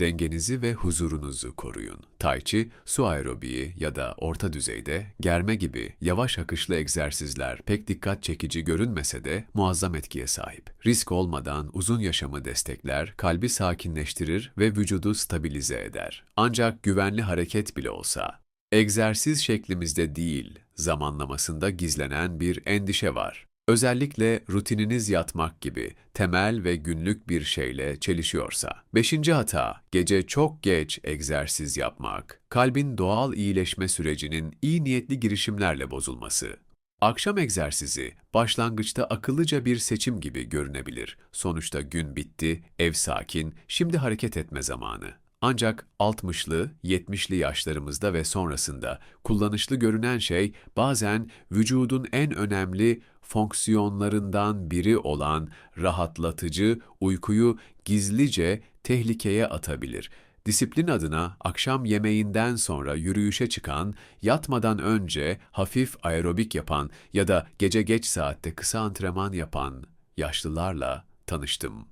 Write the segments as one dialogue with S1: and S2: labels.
S1: Dengenizi ve huzurunuzu koruyun. Tai Chi, su aerobiği ya da orta düzeyde germe gibi yavaş akışlı egzersizler pek dikkat çekici görünmese de muazzam etkiye sahip. Risk olmadan uzun yaşamı destekler, kalbi sakinleştirir ve vücudu stabilize eder. Ancak güvenli hareket bile olsa, egzersiz şeklimizde değil, zamanlamasında gizlenen bir endişe var. Özellikle rutininiz yatmak gibi temel ve günlük bir şeyle çelişiyorsa. Beşinci hata, gece çok geç egzersiz yapmak. Kalbin doğal iyileşme sürecinin iyi niyetli girişimlerle bozulması. Akşam egzersizi başlangıçta akıllıca bir seçim gibi görünebilir. Sonuçta gün bitti, ev sakin, şimdi hareket etme zamanı. Ancak 60'lı, 70'li yaşlarımızda ve sonrasında kullanışlı görünen şey bazen vücudun en önemli fonksiyonlarından biri olan rahatlatıcı uykuyu gizlice tehlikeye atabilir. Disiplin adına akşam yemeğinden sonra yürüyüşe çıkan, yatmadan önce hafif aerobik yapan ya da gece geç saatte kısa antrenman yapan yaşlılarla tanıştım.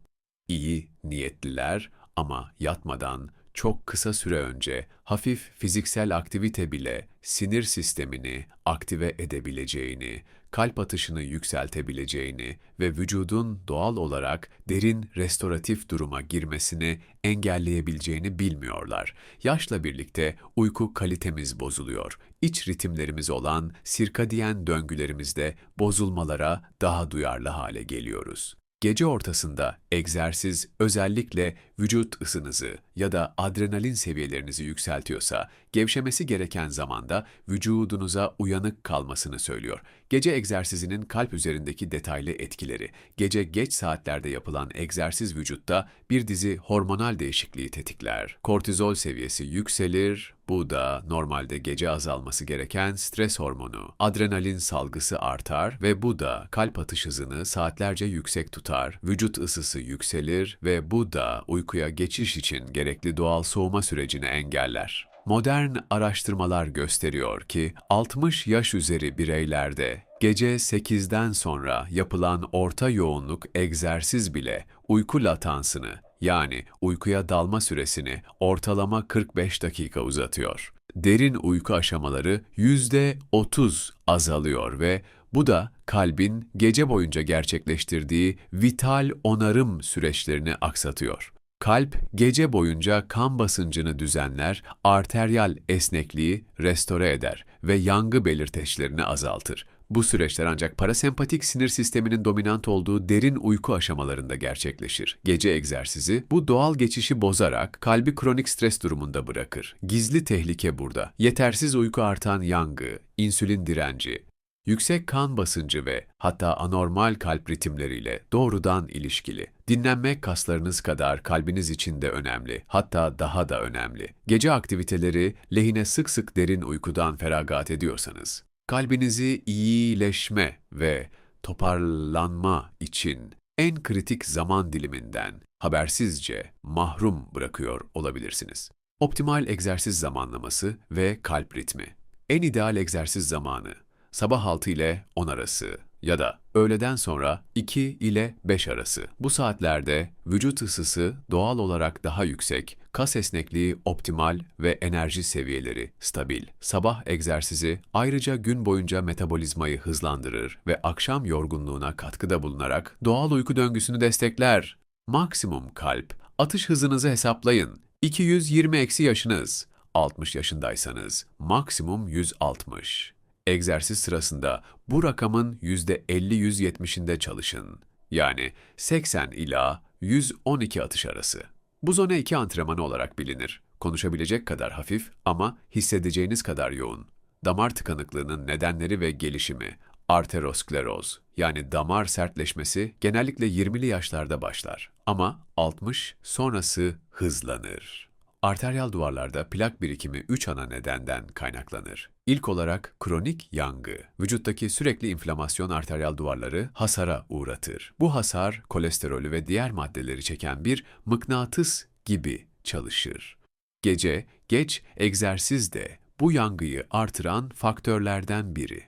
S1: İyi niyetliler ama yatmadan çok kısa süre önce hafif fiziksel aktivite bile sinir sistemini aktive edebileceğini, kalp atışını yükseltebileceğini ve vücudun doğal olarak derin restoratif duruma girmesini engelleyebileceğini bilmiyorlar. Yaşla birlikte uyku kalitemiz bozuluyor. İç ritimlerimiz olan sirkadiyen döngülerimizde bozulmalara daha duyarlı hale geliyoruz. Gece ortasında egzersiz özellikle vücut ısınızı ya da adrenalin seviyelerinizi yükseltiyorsa, gevşemesi gereken zamanda vücudunuza uyanık kalmasını söylüyor. Gece egzersizinin kalp üzerindeki detaylı etkileri, gece geç saatlerde yapılan egzersiz vücutta bir dizi hormonal değişikliği tetikler. Kortizol seviyesi yükselir, bu da normalde gece azalması gereken stres hormonu. Adrenalin salgısı artar ve bu da kalp atış hızını saatlerce yüksek tutar, vücut ısısı yükselir ve bu da uykuya geçiş için gerekli doğal soğuma sürecini engeller. Modern araştırmalar gösteriyor ki 60 yaş üzeri bireylerde gece 8'den sonra yapılan orta yoğunluk egzersiz bile uyku latansını yani uykuya dalma süresini ortalama 45 dakika uzatıyor. Derin uyku aşamaları %30 azalıyor ve bu da kalbin gece boyunca gerçekleştirdiği vital onarım süreçlerini aksatıyor. Kalp gece boyunca kan basıncını düzenler, arteryal esnekliği restore eder ve yangı belirteçlerini azaltır. Bu süreçler ancak parasempatik sinir sisteminin dominant olduğu derin uyku aşamalarında gerçekleşir. Gece egzersizi bu doğal geçişi bozarak kalbi kronik stres durumunda bırakır. Gizli tehlike burada. Yetersiz uyku artan yangı, insülin direnci, yüksek kan basıncı ve hatta anormal kalp ritimleriyle doğrudan ilişkili. Dinlenmek kaslarınız kadar kalbiniz için de önemli, hatta daha da önemli. Gece aktiviteleri lehine sık sık derin uykudan feragat ediyorsanız, kalbinizi iyileşme ve toparlanma için en kritik zaman diliminden habersizce mahrum bırakıyor olabilirsiniz. Optimal egzersiz zamanlaması ve kalp ritmi. En ideal egzersiz zamanı sabah 6 ile 10 arası ya da öğleden sonra 2 ile 5 arası. Bu saatlerde vücut ısısı doğal olarak daha yüksek, kas esnekliği optimal ve enerji seviyeleri stabil. Sabah egzersizi ayrıca gün boyunca metabolizmayı hızlandırır ve akşam yorgunluğuna katkıda bulunarak doğal uyku döngüsünü destekler. Maksimum kalp, atış hızınızı hesaplayın. 220 eksi yaşınız. 60 yaşındaysanız maksimum 160. Egzersiz sırasında bu rakamın %50-170'inde çalışın. Yani 80 ila 112 atış arası. Bu zone 2 antrenmanı olarak bilinir. Konuşabilecek kadar hafif ama hissedeceğiniz kadar yoğun. Damar tıkanıklığının nedenleri ve gelişimi, arteroskleroz yani damar sertleşmesi genellikle 20'li yaşlarda başlar ama 60 sonrası hızlanır. Arteryal duvarlarda plak birikimi 3 ana nedenden kaynaklanır. İlk olarak kronik yangı. Vücuttaki sürekli inflamasyon arteryal duvarları hasara uğratır. Bu hasar kolesterolü ve diğer maddeleri çeken bir mıknatıs gibi çalışır. Gece, geç egzersiz de bu yangıyı artıran faktörlerden biri.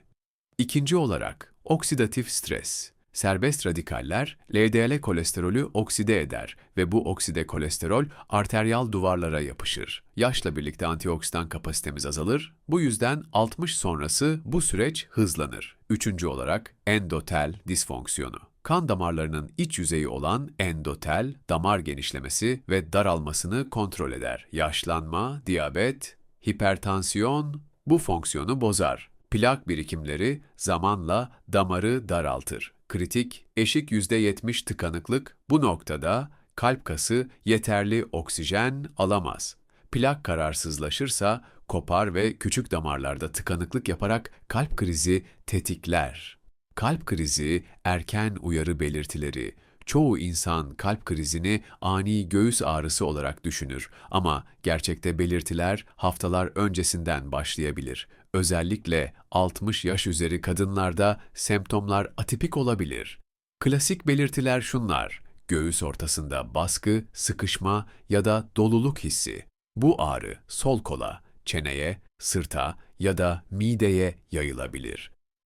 S1: İkinci olarak oksidatif stres. Serbest radikaller LDL kolesterolü okside eder ve bu okside kolesterol arteriyal duvarlara yapışır. Yaşla birlikte antioksidan kapasitemiz azalır. Bu yüzden 60 sonrası bu süreç hızlanır. Üçüncü olarak endotel disfonksiyonu. Kan damarlarının iç yüzeyi olan endotel, damar genişlemesi ve daralmasını kontrol eder. Yaşlanma, diyabet, hipertansiyon bu fonksiyonu bozar. Plak birikimleri zamanla damarı daraltır. Kritik, eşik %70 tıkanıklık bu noktada kalp kası yeterli oksijen alamaz. Plak kararsızlaşırsa kopar ve küçük damarlarda tıkanıklık yaparak kalp krizi tetikler. Kalp krizi erken uyarı belirtileri. Çoğu insan kalp krizini ani göğüs ağrısı olarak düşünür ama gerçekte belirtiler haftalar öncesinden başlayabilir. Özellikle 60 yaş üzeri kadınlarda semptomlar atipik olabilir. Klasik belirtiler şunlar: göğüs ortasında baskı, sıkışma ya da doluluk hissi. Bu ağrı sol kola, çeneye, sırta ya da mideye yayılabilir.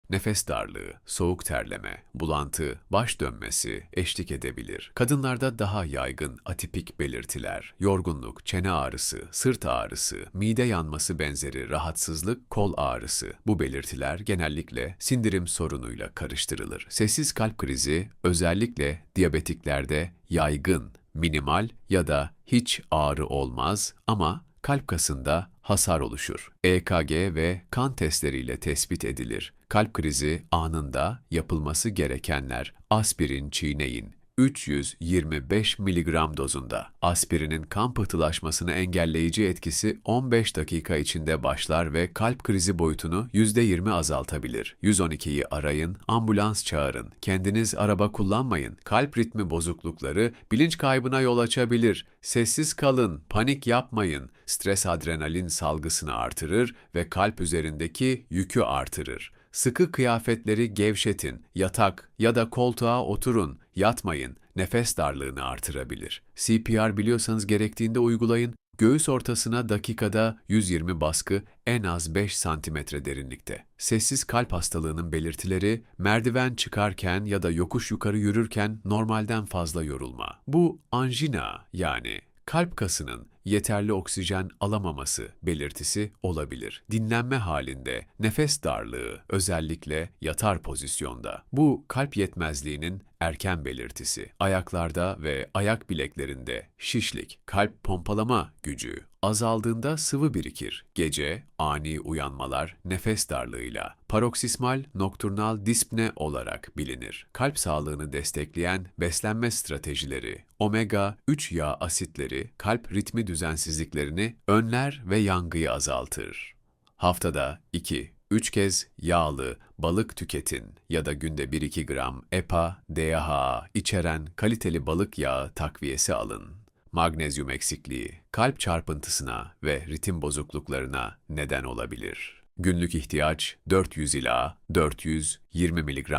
S1: Nefes darlığı, soğuk terleme, bulantı, baş dönmesi eşlik edebilir. Kadınlarda daha yaygın atipik belirtiler, yorgunluk, çene ağrısı, sırt ağrısı, mide yanması benzeri rahatsızlık, kol ağrısı. Bu belirtiler genellikle sindirim sorunuyla karıştırılır. Sessiz kalp krizi özellikle diyabetiklerde yaygın, minimal ya da hiç ağrı olmaz ama kalp kasında hasar oluşur. EKG ve kan testleriyle tespit edilir. Kalp krizi anında yapılması gerekenler aspirin çiğneyin. 325 mg dozunda. Aspirinin kan pıhtılaşmasını engelleyici etkisi 15 dakika içinde başlar ve kalp krizi boyutunu %20 azaltabilir. 112'yi arayın, ambulans çağırın. Kendiniz araba kullanmayın. Kalp ritmi bozuklukları bilinç kaybına yol açabilir. Sessiz kalın, panik yapmayın. Stres adrenalin salgısını artırır ve kalp üzerindeki yükü artırır. Sıkı kıyafetleri gevşetin, yatak ya da koltuğa oturun, yatmayın, nefes darlığını artırabilir. CPR biliyorsanız gerektiğinde uygulayın, göğüs ortasına dakikada 120 baskı en az 5 santimetre derinlikte. Sessiz kalp hastalığının belirtileri, merdiven çıkarken ya da yokuş yukarı yürürken normalden fazla yorulma. Bu anjina yani kalp kasının yeterli oksijen alamaması belirtisi olabilir. Dinlenme halinde nefes darlığı özellikle yatar pozisyonda. Bu kalp yetmezliğinin erken belirtisi. Ayaklarda ve ayak bileklerinde şişlik, kalp pompalama gücü azaldığında sıvı birikir. Gece ani uyanmalar nefes darlığıyla paroksismal nokturnal dispne olarak bilinir. Kalp sağlığını destekleyen beslenme stratejileri, omega 3 yağ asitleri kalp ritmi düzensizliklerini önler ve yangıyı azaltır. Haftada 2 3 kez yağlı, balık tüketin ya da günde 1-2 gram EPA, DHA içeren kaliteli balık yağı takviyesi alın. Magnezyum eksikliği, kalp çarpıntısına ve ritim bozukluklarına neden olabilir. Günlük ihtiyaç 400 ila 420 mg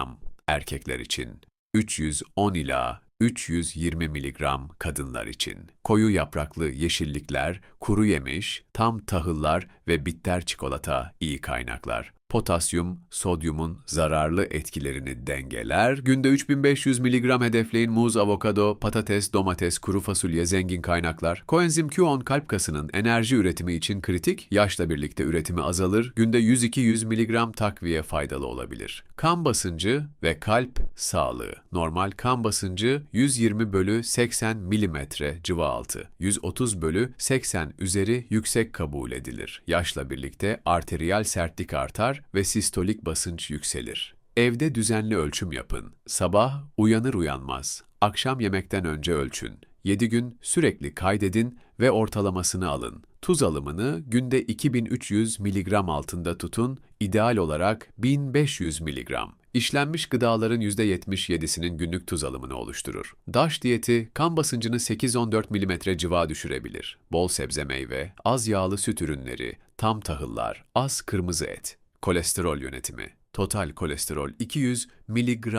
S1: erkekler için, 310 ila 320 mg kadınlar için koyu yapraklı yeşillikler, kuru yemiş, tam tahıllar ve bitter çikolata iyi kaynaklar. Potasyum, sodyumun zararlı etkilerini dengeler. Günde 3500 mg hedefleyin muz, avokado, patates, domates, kuru fasulye zengin kaynaklar. Koenzim Q10 kalp kasının enerji üretimi için kritik, yaşla birlikte üretimi azalır. Günde 100-200 mg takviye faydalı olabilir. Kan basıncı ve kalp sağlığı. Normal kan basıncı 120 bölü 80 mm civarı 116, 130 bölü 80 üzeri yüksek kabul edilir. Yaşla birlikte arteriyel sertlik artar ve sistolik basınç yükselir. Evde düzenli ölçüm yapın. Sabah uyanır uyanmaz, akşam yemekten önce ölçün. 7 gün sürekli kaydedin ve ortalamasını alın. Tuz alımını günde 2300 mg altında tutun, ideal olarak 1500 mg. İşlenmiş gıdaların %77'sinin günlük tuz alımını oluşturur. DAŞ diyeti kan basıncını 8-14 mm civa düşürebilir. Bol sebze meyve, az yağlı süt ürünleri, tam tahıllar, az kırmızı et. Kolesterol yönetimi. Total kolesterol 200 mg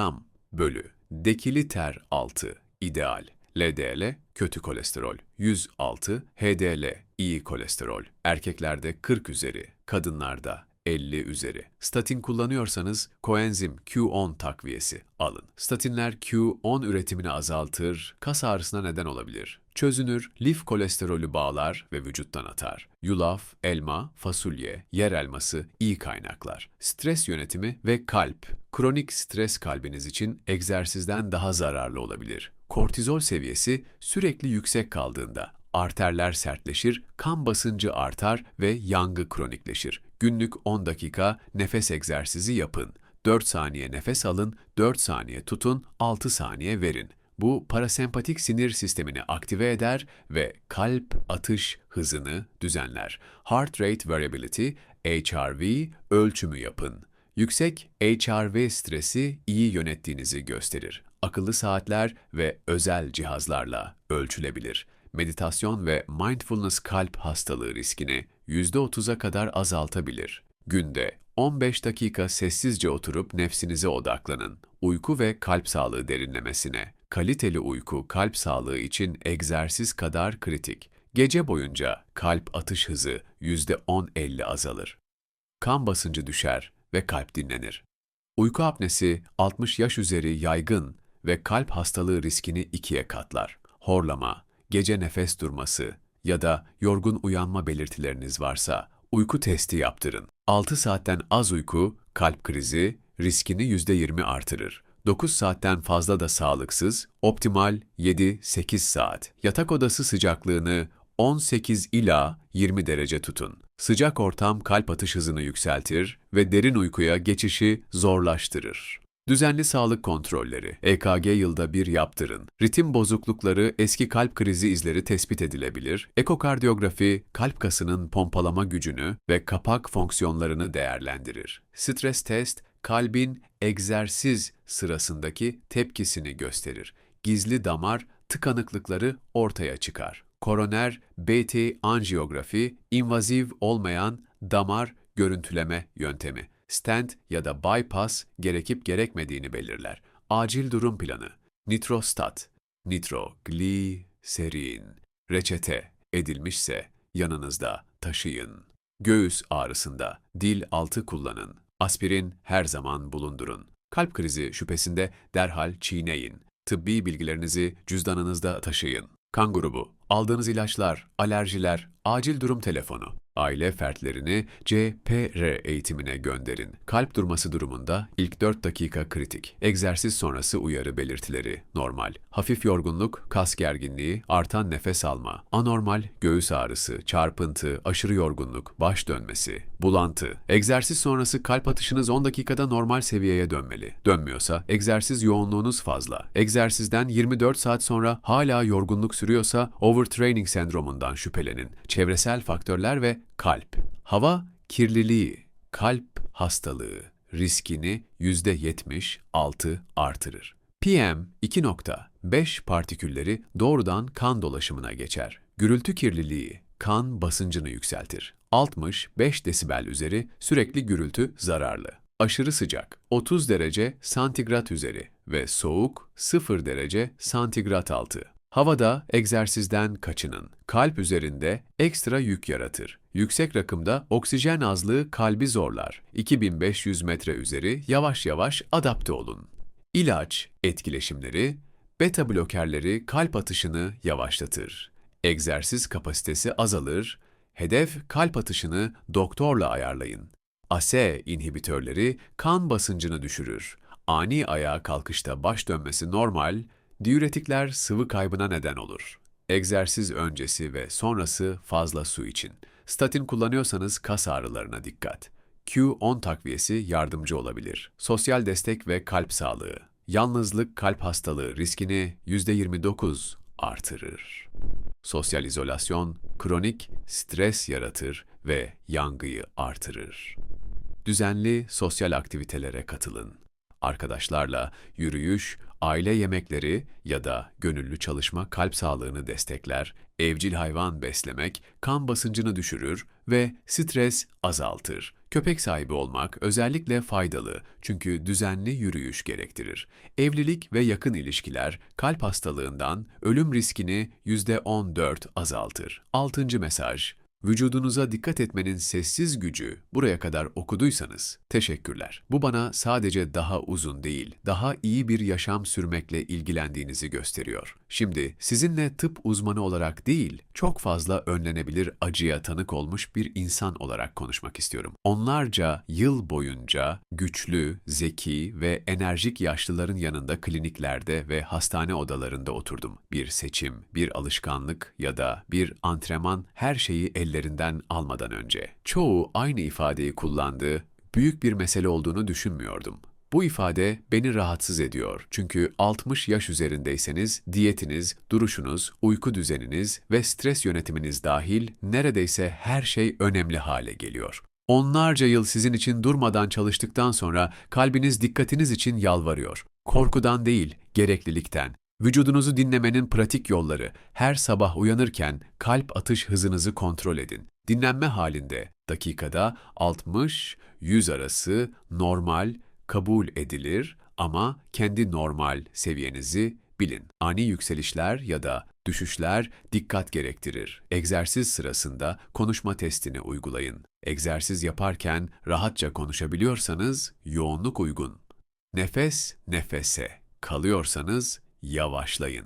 S1: bölü dekiliter 6 ideal. LDL kötü kolesterol 106, HDL iyi kolesterol. Erkeklerde 40 üzeri, kadınlarda 50 üzeri. Statin kullanıyorsanız koenzim Q10 takviyesi alın. Statinler Q10 üretimini azaltır, kas ağrısına neden olabilir. Çözünür, lif kolesterolü bağlar ve vücuttan atar. Yulaf, elma, fasulye, yer elması iyi kaynaklar. Stres yönetimi ve kalp. Kronik stres kalbiniz için egzersizden daha zararlı olabilir. Kortizol seviyesi sürekli yüksek kaldığında arterler sertleşir, kan basıncı artar ve yangı kronikleşir. Günlük 10 dakika nefes egzersizi yapın. 4 saniye nefes alın, 4 saniye tutun, 6 saniye verin. Bu parasempatik sinir sistemini aktive eder ve kalp atış hızını düzenler. Heart rate variability, HRV ölçümü yapın. Yüksek HRV stresi iyi yönettiğinizi gösterir. Akıllı saatler ve özel cihazlarla ölçülebilir. Meditasyon ve mindfulness kalp hastalığı riskini %30'a kadar azaltabilir. Günde 15 dakika sessizce oturup nefsinize odaklanın. Uyku ve kalp sağlığı derinlemesine. Kaliteli uyku kalp sağlığı için egzersiz kadar kritik. Gece boyunca kalp atış hızı %10-50 azalır. Kan basıncı düşer ve kalp dinlenir. Uyku apnesi 60 yaş üzeri yaygın ve kalp hastalığı riskini ikiye katlar. Horlama, gece nefes durması ya da yorgun uyanma belirtileriniz varsa uyku testi yaptırın. 6 saatten az uyku kalp krizi riskini %20 artırır. 9 saatten fazla da sağlıksız, optimal 7-8 saat. Yatak odası sıcaklığını 18 ila 20 derece tutun. Sıcak ortam kalp atış hızını yükseltir ve derin uykuya geçişi zorlaştırır. Düzenli sağlık kontrolleri, EKG yılda bir yaptırın. Ritim bozuklukları, eski kalp krizi izleri tespit edilebilir. Ekokardiyografi, kalp kasının pompalama gücünü ve kapak fonksiyonlarını değerlendirir. Stres test, kalbin egzersiz sırasındaki tepkisini gösterir. Gizli damar tıkanıklıkları ortaya çıkar. Koroner BT anjiyografi, invaziv olmayan damar görüntüleme yöntemi. Stent ya da bypass gerekip gerekmediğini belirler. Acil durum planı. Nitrostat, nitrogliserin. Reçete edilmişse yanınızda taşıyın. Göğüs ağrısında dil altı kullanın. Aspirin her zaman bulundurun. Kalp krizi şüphesinde derhal çiğneyin. Tıbbi bilgilerinizi cüzdanınızda taşıyın. Kan grubu, aldığınız ilaçlar, alerjiler, acil durum telefonu. Aile fertlerini CPR eğitimine gönderin. Kalp durması durumunda ilk 4 dakika kritik. Egzersiz sonrası uyarı belirtileri normal. Hafif yorgunluk, kas gerginliği, artan nefes alma, anormal göğüs ağrısı, çarpıntı, aşırı yorgunluk, baş dönmesi, bulantı. Egzersiz sonrası kalp atışınız 10 dakikada normal seviyeye dönmeli. Dönmüyorsa egzersiz yoğunluğunuz fazla. Egzersizden 24 saat sonra hala yorgunluk sürüyorsa overtraining sendromundan şüphelenin. Çevresel faktörler ve kalp. Hava kirliliği, kalp hastalığı riskini %76 artırır. PM2.5 partikülleri doğrudan kan dolaşımına geçer. Gürültü kirliliği kan basıncını yükseltir. 65 desibel üzeri sürekli gürültü zararlı. Aşırı sıcak 30 derece santigrat üzeri ve soğuk 0 derece santigrat altı. Havada egzersizden kaçının. Kalp üzerinde ekstra yük yaratır. Yüksek rakımda oksijen azlığı kalbi zorlar. 2500 metre üzeri yavaş yavaş adapte olun. İlaç etkileşimleri, beta blokerleri kalp atışını yavaşlatır. Egzersiz kapasitesi azalır. Hedef kalp atışını doktorla ayarlayın. ASE inhibitörleri kan basıncını düşürür. Ani ayağa kalkışta baş dönmesi normal, Diüretikler sıvı kaybına neden olur. Egzersiz öncesi ve sonrası fazla su için. Statin kullanıyorsanız kas ağrılarına dikkat. Q10 takviyesi yardımcı olabilir. Sosyal destek ve kalp sağlığı. Yalnızlık kalp hastalığı riskini %29 artırır. Sosyal izolasyon kronik stres yaratır ve yangıyı artırır. Düzenli sosyal aktivitelere katılın. Arkadaşlarla yürüyüş, aile yemekleri ya da gönüllü çalışma kalp sağlığını destekler, evcil hayvan beslemek kan basıncını düşürür ve stres azaltır. Köpek sahibi olmak özellikle faydalı çünkü düzenli yürüyüş gerektirir. Evlilik ve yakın ilişkiler kalp hastalığından ölüm riskini %14 azaltır. Altıncı mesaj Vücudunuza dikkat etmenin sessiz gücü buraya kadar okuduysanız teşekkürler. Bu bana sadece daha uzun değil, daha iyi bir yaşam sürmekle ilgilendiğinizi gösteriyor. Şimdi sizinle tıp uzmanı olarak değil, çok fazla önlenebilir acıya tanık olmuş bir insan olarak konuşmak istiyorum. Onlarca yıl boyunca güçlü, zeki ve enerjik yaşlıların yanında kliniklerde ve hastane odalarında oturdum. Bir seçim, bir alışkanlık ya da bir antrenman her şeyi ellerinden almadan önce. Çoğu aynı ifadeyi kullandığı büyük bir mesele olduğunu düşünmüyordum. Bu ifade beni rahatsız ediyor. Çünkü 60 yaş üzerindeyseniz diyetiniz, duruşunuz, uyku düzeniniz ve stres yönetiminiz dahil neredeyse her şey önemli hale geliyor. Onlarca yıl sizin için durmadan çalıştıktan sonra kalbiniz dikkatiniz için yalvarıyor. Korkudan değil, gereklilikten. Vücudunuzu dinlemenin pratik yolları. Her sabah uyanırken kalp atış hızınızı kontrol edin. Dinlenme halinde dakikada 60-100 arası normal, kabul edilir ama kendi normal seviyenizi bilin. Ani yükselişler ya da düşüşler dikkat gerektirir. Egzersiz sırasında konuşma testini uygulayın. Egzersiz yaparken rahatça konuşabiliyorsanız yoğunluk uygun. Nefes nefese kalıyorsanız yavaşlayın.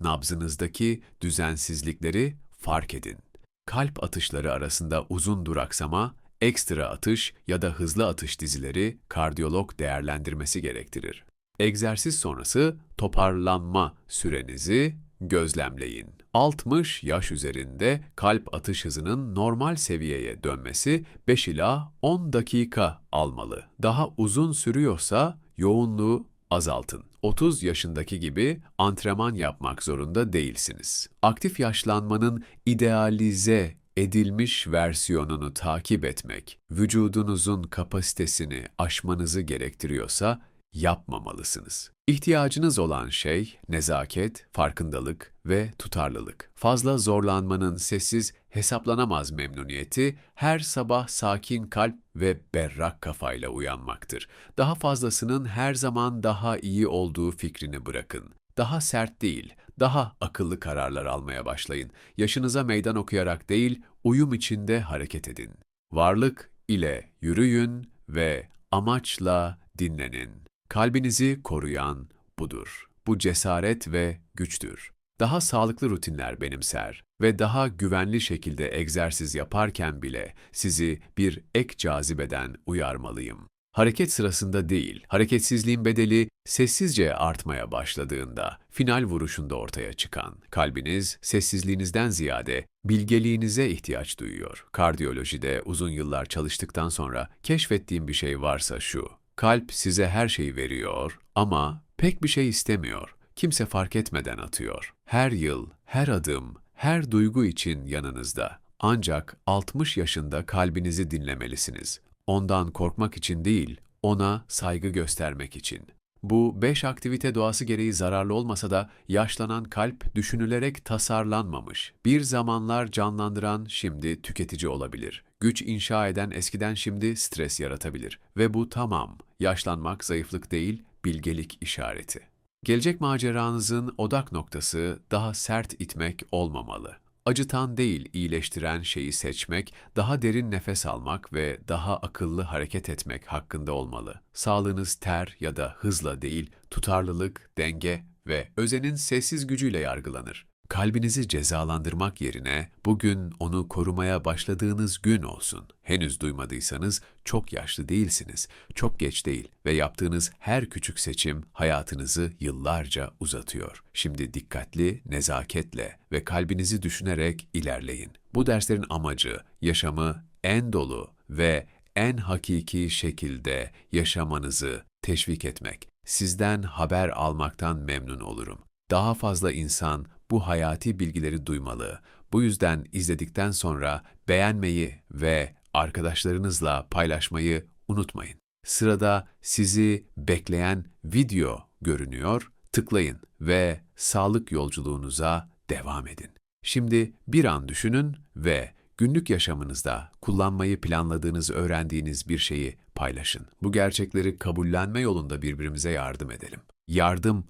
S1: Nabzınızdaki düzensizlikleri fark edin. Kalp atışları arasında uzun duraksama, ekstra atış ya da hızlı atış dizileri kardiyolog değerlendirmesi gerektirir. Egzersiz sonrası toparlanma sürenizi gözlemleyin. 60 yaş üzerinde kalp atış hızının normal seviyeye dönmesi 5 ila 10 dakika almalı. Daha uzun sürüyorsa yoğunluğu azaltın. 30 yaşındaki gibi antrenman yapmak zorunda değilsiniz. Aktif yaşlanmanın idealize edilmiş versiyonunu takip etmek, vücudunuzun kapasitesini aşmanızı gerektiriyorsa yapmamalısınız. İhtiyacınız olan şey nezaket, farkındalık ve tutarlılık. Fazla zorlanmanın sessiz, hesaplanamaz memnuniyeti her sabah sakin kalp ve berrak kafayla uyanmaktır. Daha fazlasının her zaman daha iyi olduğu fikrini bırakın. Daha sert değil, daha akıllı kararlar almaya başlayın. Yaşınıza meydan okuyarak değil, uyum içinde hareket edin. Varlık ile yürüyün ve amaçla dinlenin. Kalbinizi koruyan budur. Bu cesaret ve güçtür. Daha sağlıklı rutinler benimser ve daha güvenli şekilde egzersiz yaparken bile sizi bir ek cazibeden uyarmalıyım. Hareket sırasında değil, hareketsizliğin bedeli sessizce artmaya başladığında, final vuruşunda ortaya çıkan, kalbiniz sessizliğinizden ziyade bilgeliğinize ihtiyaç duyuyor. Kardiyolojide uzun yıllar çalıştıktan sonra keşfettiğim bir şey varsa şu, kalp size her şeyi veriyor ama pek bir şey istemiyor. Kimse fark etmeden atıyor. Her yıl, her adım, her duygu için yanınızda. Ancak 60 yaşında kalbinizi dinlemelisiniz. Ondan korkmak için değil, ona saygı göstermek için. Bu beş aktivite doğası gereği zararlı olmasa da yaşlanan kalp düşünülerek tasarlanmamış. Bir zamanlar canlandıran şimdi tüketici olabilir. Güç inşa eden eskiden şimdi stres yaratabilir. Ve bu tamam. Yaşlanmak zayıflık değil, bilgelik işareti. Gelecek maceranızın odak noktası daha sert itmek olmamalı. Acıtan değil, iyileştiren şeyi seçmek, daha derin nefes almak ve daha akıllı hareket etmek hakkında olmalı. Sağlığınız ter ya da hızla değil, tutarlılık, denge ve özenin sessiz gücüyle yargılanır. Kalbinizi cezalandırmak yerine bugün onu korumaya başladığınız gün olsun. Henüz duymadıysanız çok yaşlı değilsiniz, çok geç değil ve yaptığınız her küçük seçim hayatınızı yıllarca uzatıyor. Şimdi dikkatli, nezaketle ve kalbinizi düşünerek ilerleyin. Bu derslerin amacı yaşamı en dolu ve en hakiki şekilde yaşamanızı teşvik etmek. Sizden haber almaktan memnun olurum. Daha fazla insan bu hayati bilgileri duymalı. Bu yüzden izledikten sonra beğenmeyi ve arkadaşlarınızla paylaşmayı unutmayın. Sırada sizi bekleyen video görünüyor. Tıklayın ve sağlık yolculuğunuza devam edin. Şimdi bir an düşünün ve günlük yaşamınızda kullanmayı planladığınız, öğrendiğiniz bir şeyi paylaşın. Bu gerçekleri kabullenme yolunda birbirimize yardım edelim. Yardım